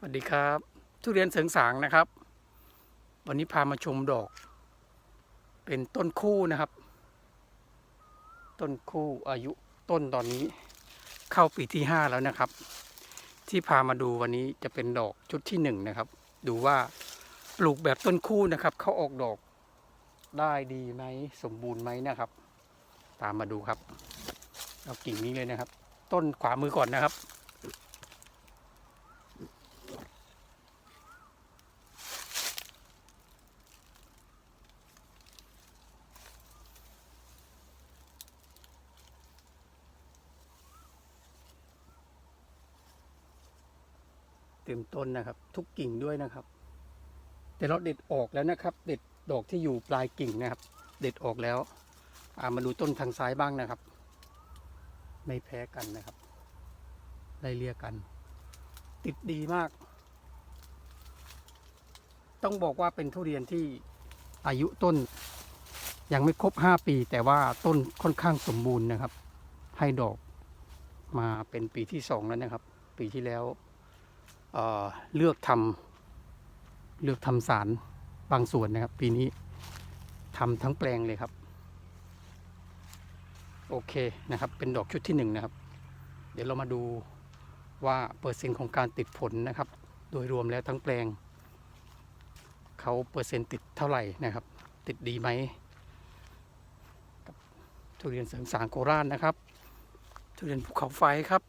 สวัสดีครับ ทุเรียนเสริงสางนะครับ วันนี้พามาชมดอก เป็นต้นคู่นะครับ ต้นคู่อายุต้นตอนนี้ เข้าปีที่ห้าแล้วนะครับ ที่พามาดูวันนี้จะเป็นดอกชุดที่หนึ่งนะครับ ดูว่าปลูกแบบต้นคู่นะครับเขาออกดอกได้ดีไหมสมบูรณ์ไหมนะครับ ตามมาดูครับเอากิ่งนี้เลยนะครับ ต้นขวามือก่อนนะครับ เต็มต้นนะครับ ทุกกิ่งด้วยนะครับ แต่เราเด็ดออกแล้วนะครับ เด็ดดอกที่อยู่ปลายกิ่งนะครับ เด็ดออกแล้วามาดูต้นทางซ้ายบ้างนะครับ ไม่แพ้กันนะครับไล่เลี่ยกัน ติดดีมาก ต้องบอกว่าเป็นทุเรียนที่อายุต้น ยังไม่ครบห้าปี แต่ว่าต้นค่อนข้างสมบูรณ์นะครับ ให้ดอกมาเป็นปีที่สองแล้วนะครับ ปีที่แล้ว เเลือกทำเลือกทำสารบางส่วนนะครับ ปีนี้ทำทั้งแปลงเลยครับ โอเคนะครับ เป็นดอกชุดที่หนึ่งนะครับ เดี๋ยวเรามาดูว่าเปอร์เซ็นต์ของการติดผลนะครับ โดยรวมแล้วทั้งแปลงเขาเปอร์เซ็นต์ติดเท่าไหร่นะครับ ติดดีไหมทุเรียนเสริงสางโคราชนะครับทุเรียนภูเขาไฟครับ